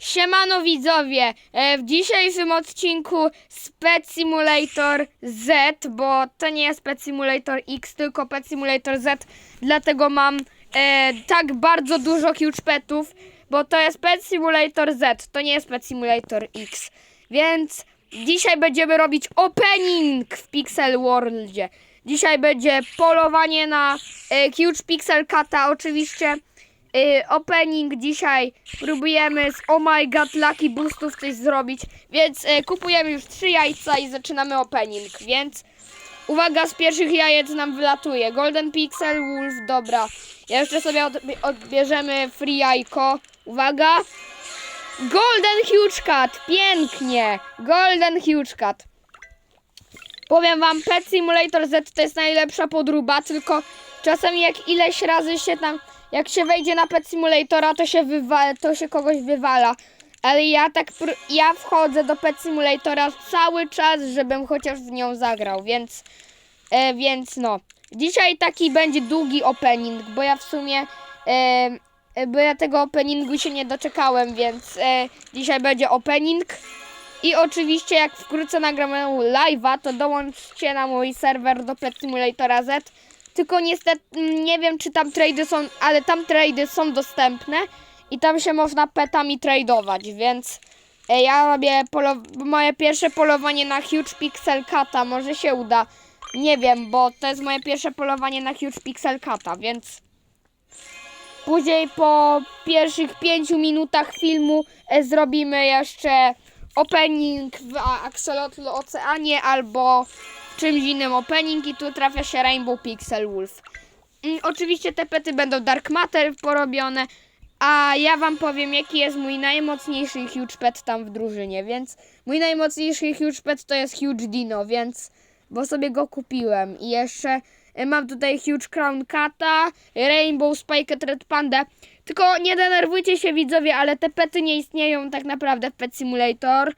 Siemano widzowie, e, w dzisiejszym odcinku Pet Simulator Z, bo to nie jest Pet Simulator X, tylko Pet Simulator Z, dlatego mam e, tak bardzo dużo huge petów, bo to jest Pet Simulator Z, to nie jest Pet Simulator X, więc dzisiaj będziemy robić opening w Pixel Worldzie. Dzisiaj będzie polowanie na e, huge pixel kata, oczywiście y, opening dzisiaj. Próbujemy z Oh My God Lucky Boostów coś zrobić, więc y, kupujemy już trzy jajca i zaczynamy opening, więc uwaga, z pierwszych jajec nam wylatuje. Golden Pixel Wolf, dobra, jeszcze sobie odbie- odbierzemy free jajko, uwaga, Golden Huge Cat, pięknie, Golden Huge Cat. Powiem wam, Pet Simulator Z to jest najlepsza podróba, tylko czasami jak ileś razy się tam, jak się wejdzie na Pet Simulatora, to się wywala, to się kogoś wywala. Ale ja tak, ja wchodzę do Pet Simulatora cały czas, żebym chociaż w nią zagrał, więc, e, więc no. Dzisiaj taki będzie długi opening, bo ja w sumie, e, e, bo ja tego openingu się nie doczekałem, więc e, dzisiaj będzie opening. I oczywiście jak wkrótce nagramy live'a, to dołączcie na mój serwer do Pet Simulatora Z. Tylko niestety nie wiem czy tam trady są, ale tam trady są dostępne i tam się można petami tradować, więc e, ja robię moje pierwsze polowanie na Huge Pixel Cata, może się uda. Nie wiem, bo to jest moje pierwsze polowanie na Huge Pixel Cata, więc Później po pierwszych pięciu minutach filmu e, zrobimy jeszcze opening w Axolotl Oceanie albo czymś innym opening i tu trafia się Rainbow Pixel Wolf. Mm, oczywiście te pety będą Dark Matter porobione, a ja wam powiem jaki jest mój najmocniejszy huge pet tam w drużynie, więc mój najmocniejszy huge pet to jest Huge Dino, więc bo sobie go kupiłem i jeszcze e, mam tutaj Huge Crown Cata, Rainbow Spiked Red Panda. Tylko nie denerwujcie się widzowie, ale te pety nie istnieją tak naprawdę w Pet Simulator.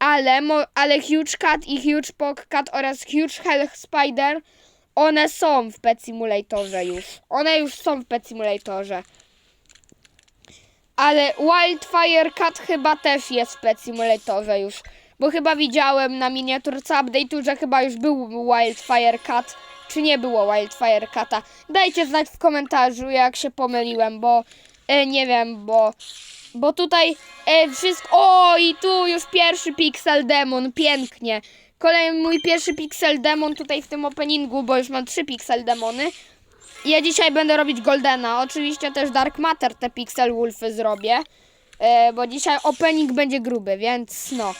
Ale, ale Huge Cat i Huge Pog Cat oraz Huge Hell Spider one są w Pet Simulatorze już. One już są w Pet Simulatorze. Ale Wildfire Cat chyba też jest w Pet Simulatorze już. Bo chyba widziałem na miniaturce update'u, że chyba już był Wildfire Cat. Czy nie było Wildfire Cata? Dajcie znać w komentarzu, jak się pomyliłem, bo e, nie wiem, bo bo tutaj e, wszystko. O, i tu już pierwszy Pixel Demon, pięknie. Kolejny mój pierwszy Pixel Demon tutaj w tym openingu, bo już mam trzy Pixel Demony. Ja dzisiaj będę robić Goldena. Oczywiście też Dark Matter te Pixel Wolfy zrobię. E, bo dzisiaj opening będzie gruby, więc no.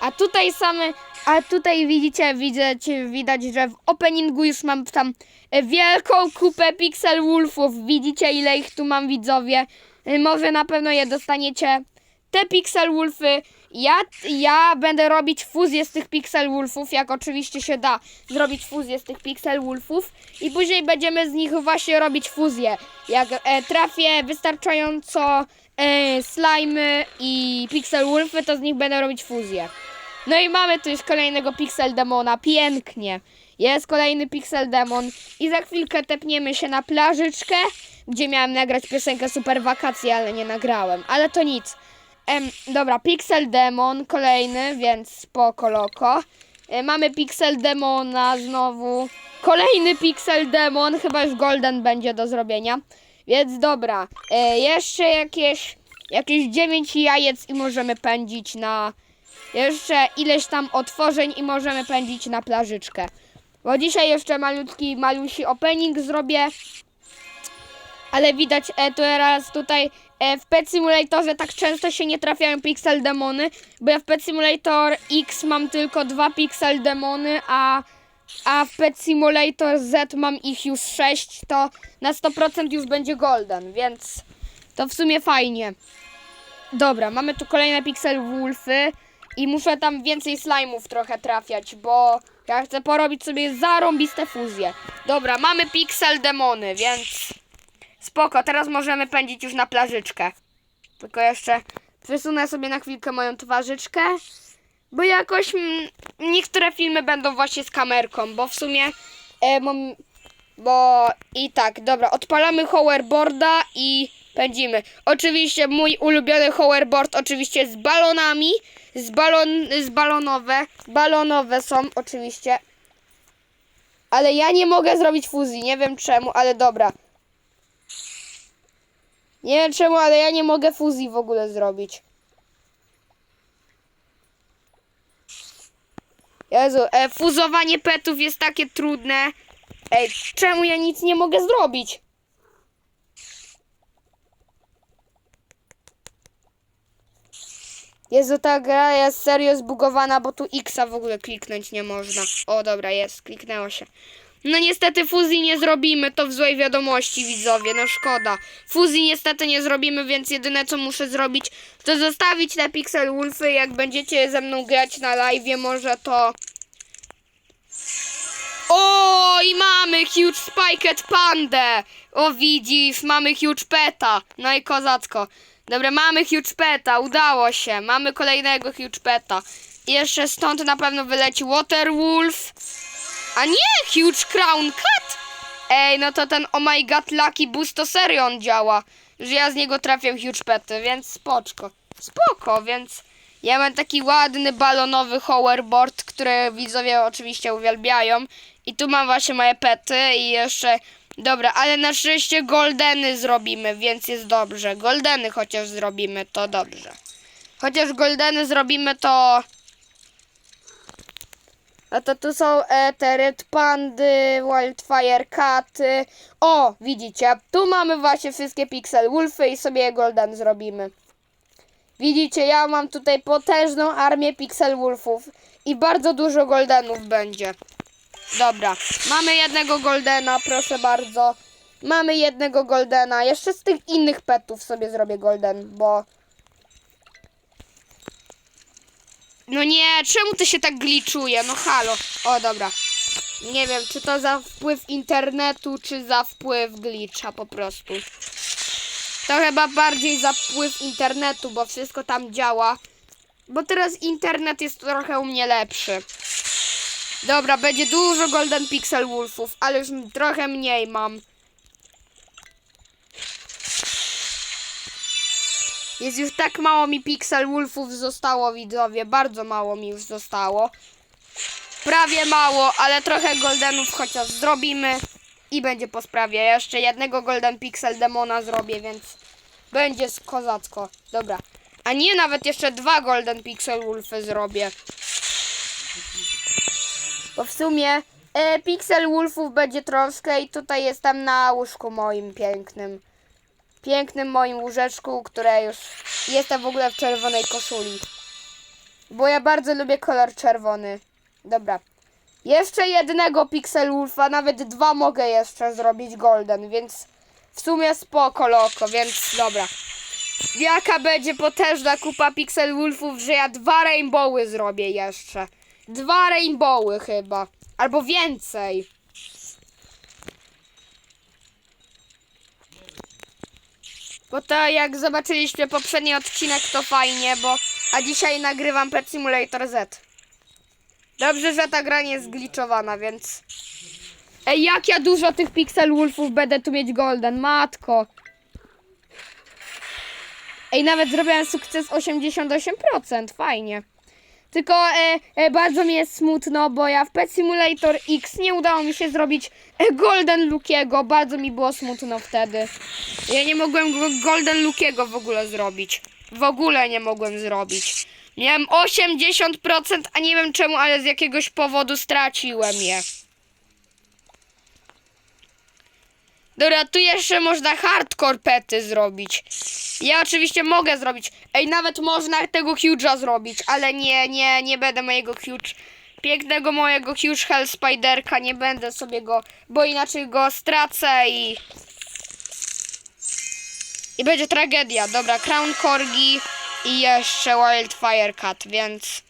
A tutaj same, a tutaj widzicie, widać, widać, że w openingu już mam tam e, wielką kupę Pixel Wolfów. Widzicie ile ich tu mam widzowie. E, Może na pewno je dostaniecie. Te Pixel Wolfy, ja, ja będę robić fuzję z tych Pixel Wolfów, jak oczywiście się da zrobić fuzję z tych Pixel Wolfów i później będziemy z nich właśnie robić fuzję. Jak e, trafię wystarczająco e, slimy i Pixel Wolfy, to z nich będę robić fuzję. No i mamy tu już kolejnego Pixel Demona, pięknie. Jest kolejny Pixel Demon i za chwilkę tepniemy się na plażyczkę, gdzie miałem nagrać piosenkę Super Wakacje, ale nie nagrałem, ale to nic. Em, dobra, Pixel Demon kolejny, więc spoko loko. E, mamy Pixel Demona znowu. Kolejny Pixel Demon, chyba już Golden będzie do zrobienia. Więc dobra, e, jeszcze jakieś, jakieś 9 jajec i możemy pędzić na... Jeszcze ileś tam otworzeń i możemy pędzić na plażyczkę. Bo dzisiaj jeszcze malutki, malusi opening zrobię. Ale widać e, teraz tutaj e, w Pet Simulatorze tak często się nie trafiają Pixel Demony, bo ja w Pet Simulator X mam tylko dwa Pixel Demony, a, a w Pet Simulator Z mam ich już 6, to na 100% już będzie Golden, więc to w sumie fajnie. Dobra, mamy tu kolejne Pixel Wolfy i muszę tam więcej slime'ów trochę trafiać, bo ja chcę porobić sobie zarąbiste fuzje. Dobra, mamy Pixel Demony, więc spoko, teraz możemy pędzić już na plażyczkę. Tylko jeszcze przesunę sobie na chwilkę moją twarzyczkę, bo jakoś niektóre filmy będą właśnie z kamerką, bo w sumie e, mam, bo i tak, dobra, odpalamy hoverboarda i Pędzimy. Oczywiście mój ulubiony hoverboard oczywiście z balonami. Z balon, z balonowe. Balonowe są oczywiście. Ale ja nie mogę zrobić fuzji. Nie wiem czemu, ale dobra. Nie wiem czemu, ale ja nie mogę fuzji w ogóle zrobić. Jezu, e, fuzowanie petów jest takie trudne. Ej, czemu ja nic nie mogę zrobić? Jezu, ta gra jest serio zbugowana, bo tu X-a w ogóle kliknąć nie można. O, dobra, jest, kliknęło się. No niestety fuzji nie zrobimy, to w złej wiadomości widzowie, no szkoda. Fuzji niestety nie zrobimy, więc jedyne co muszę zrobić, to zostawić te Pixel Wolfy, jak będziecie ze mną grać na live, może to... O, i mamy Huge Spiked Pandę! O, widzisz, mamy Huge Peta. No i kozacko. Dobra, mamy Huge Peta, udało się. Mamy kolejnego Huge Peta. I jeszcze stąd na pewno wyleci Water Wolf. A nie, Huge Crown Cat! Ej, no to ten Oh My God Lucky Boost to serio on działa. Że ja z niego trafiam Huge Pety, więc spoczko. Spoko, więc ja mam taki ładny balonowy hoverboard, który widzowie oczywiście uwielbiają. I tu mam właśnie moje pety i jeszcze... Dobra, ale na szczęście goldeny zrobimy, więc jest dobrze. Goldeny chociaż zrobimy, to dobrze. Chociaż goldeny zrobimy, to... A to tu są e, Pandy, Wildfire Caty. O, widzicie, tu mamy właśnie wszystkie Pixel Wolfy i sobie Golden zrobimy. Widzicie, ja mam tutaj potężną armię Pixel Wolfów i bardzo dużo Goldenów będzie. Dobra, mamy jednego Goldena, proszę bardzo. Mamy jednego Goldena. Jeszcze z tych innych petów sobie zrobię Golden, bo... No nie, czemu to się tak gliczuje? No halo. O, dobra. Nie wiem, czy to za wpływ internetu, czy za wpływ glitcha po prostu. To chyba bardziej za wpływ internetu, bo wszystko tam działa. Bo teraz internet jest trochę u mnie lepszy. Dobra, będzie dużo Golden Pixel Wolfów, ale już trochę mniej mam. Jest już tak mało mi Pixel Wolfów zostało, widzowie. Bardzo mało mi już zostało. Prawie mało, ale trochę Goldenów chociaż zrobimy. I będzie po sprawie. Jeszcze jednego Golden Pixel Demona zrobię, więc będzie kozacko. Dobra. A nie, nawet jeszcze dwa Golden Pixel Wolfy zrobię. Bo w sumie e, Pixel Wolfów będzie troszkę i tutaj jestem na łóżku moim pięknym. Pięknym moim łóżeczku, które już jestem w ogóle w czerwonej koszuli. Bo ja bardzo lubię kolor czerwony. Dobra. Jeszcze jednego Pixel Wolfa, nawet dwa mogę jeszcze zrobić golden, więc w sumie spoko loko, więc dobra. Jaka będzie potężna kupa Pixel Wolfów, że ja dwa rainbowy zrobię jeszcze. Dwa rainbowy chyba. Albo więcej. Bo to jak zobaczyliście poprzedni odcinek to fajnie, bo a dzisiaj nagrywam Pet Simulator Z. Dobrze, że ta gra nie jest zgliczowana, więc... Ej, jak ja dużo tych Pixel Wolfów będę tu mieć golden, matko. Ej, nawet zrobiłem sukces 88%, fajnie. Tylko e, e, bardzo mi jest smutno, bo ja w Pet Simulator X nie udało mi się zrobić e, Golden Lukiego. Bardzo mi było smutno wtedy. Ja nie mogłem go Golden Lukiego w ogóle zrobić. W ogóle nie mogłem zrobić. Miałem 80%, a nie wiem czemu, ale z jakiegoś powodu straciłem je. Dobra, tu jeszcze można hardcore pety zrobić. Ja oczywiście mogę zrobić. Ej, nawet można tego huge'a zrobić, ale nie, nie, nie będę mojego huge. Pięknego mojego huge hell spiderka, nie będę sobie go, bo inaczej go stracę i... I będzie tragedia. Dobra, Crown Corgi i jeszcze Wildfire Cat, więc...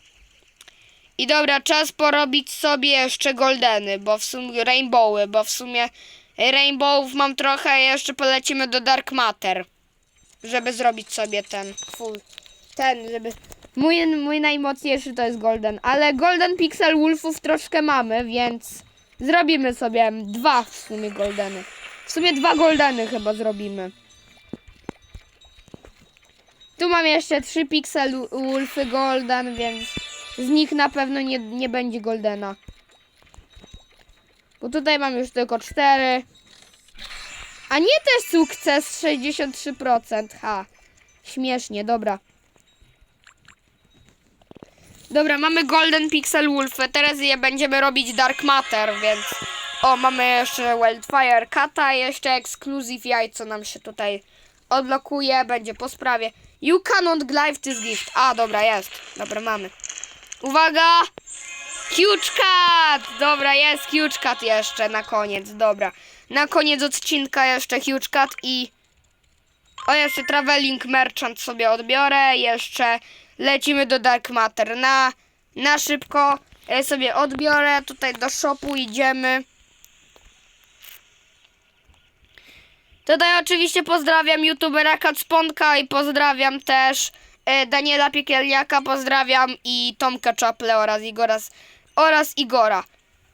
I dobra, czas porobić sobie jeszcze goldeny, bo w sumie rainbowy, bo w sumie rainbowów mam trochę, jeszcze polecimy do Dark Matter, żeby zrobić sobie ten full, ten, żeby... Mój, mój najmocniejszy to jest golden, ale golden pixel wolfów troszkę mamy, więc zrobimy sobie dwa w sumie goldeny. W sumie dwa goldeny chyba zrobimy. Tu mam jeszcze trzy Pixel Wolfy Golden, więc z nich na pewno nie, nie będzie Goldena. Bo tutaj mam już tylko cztery. A nie też sukces 63%. Ha. Śmiesznie, dobra. Dobra, mamy Golden Pixel Wolfy. Teraz je będziemy robić Dark Matter, więc... O, mamy jeszcze Wildfire Kata, jeszcze Exclusive Jajco nam się tutaj odblokuje, będzie po sprawie. You cannot glide this gift. A, dobra, jest. Dobra, mamy. Uwaga! Huge! Dobra, jest Huge jeszcze na koniec, dobra. Na koniec odcinka jeszcze Huge i... O, jeszcze Traveling Merchant sobie odbiorę, jeszcze lecimy do Dark Matter. Na, na szybko e, sobie odbiorę, tutaj do shopu idziemy. Tutaj oczywiście pozdrawiam youtubera Kacponka i pozdrawiam też e, Daniela Piekielniaka, pozdrawiam i Tomka Czaple oraz Igora, oraz Igora.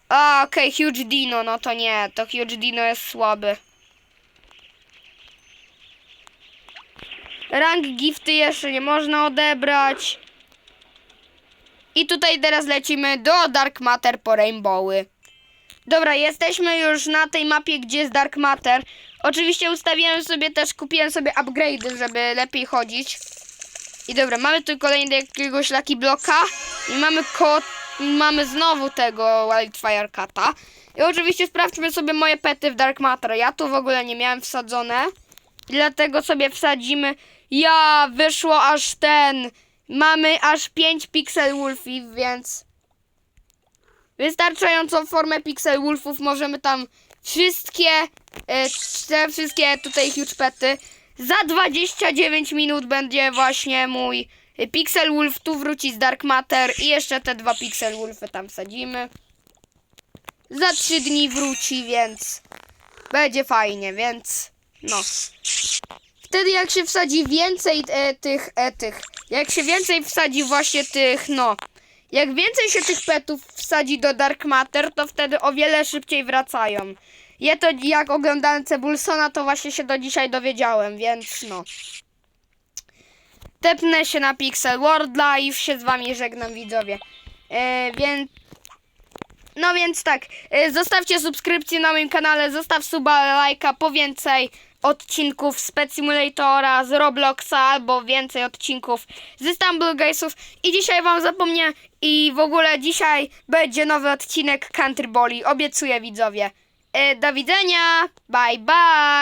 A, okej, Huge Dino, no to nie, to Huge Dino jest słaby. Rank gifty jeszcze nie można odebrać. I tutaj teraz lecimy do Dark Matter po Rainbowy. Dobra, jesteśmy już na tej mapie, gdzie jest Dark Matter. Oczywiście ustawiłem sobie też, kupiłem sobie upgrade'y, żeby lepiej chodzić. I dobra, mamy tu kolejny jakiegoś Lucky Bloka. I mamy kot, mamy znowu tego Wildfire Cata. I oczywiście sprawdźmy sobie moje pety w Dark Matter. Ja tu w ogóle nie miałem wsadzone. Dlatego sobie wsadzimy. Ja, wyszło aż ten. Mamy aż 5 Pixel Wolfi, więc wystarczającą formę Pixel Wolfów możemy tam wszystkie, e, te wszystkie tutaj huge pety. Za 29 minut będzie właśnie mój Pixel Wolf, tu wróci z Dark Matter i jeszcze te dwa Pixel Wolfy tam wsadzimy. Za 3 dni wróci, więc będzie fajnie, więc no. Wtedy jak się wsadzi więcej e, tych, e, tych, jak się więcej wsadzi właśnie tych, no, jak więcej się tych petów wsadzi do Dark Matter, to wtedy o wiele szybciej wracają. Ja to jak oglądałem Cebulsona, to właśnie się do dzisiaj dowiedziałem, więc no. Tepnę się na Pixel Worldla i już się z wami żegnam widzowie. E, więc no więc tak, y, zostawcie subskrypcję na moim kanale, zostaw suba, lajka po więcej odcinków z Pet Simulatora, z Robloxa albo więcej odcinków z Istanbul Guysów i dzisiaj wam zapomniałem i w ogóle dzisiaj będzie nowy odcinek Country Bolly, obiecuję widzowie. Y, Do widzenia, bye bye!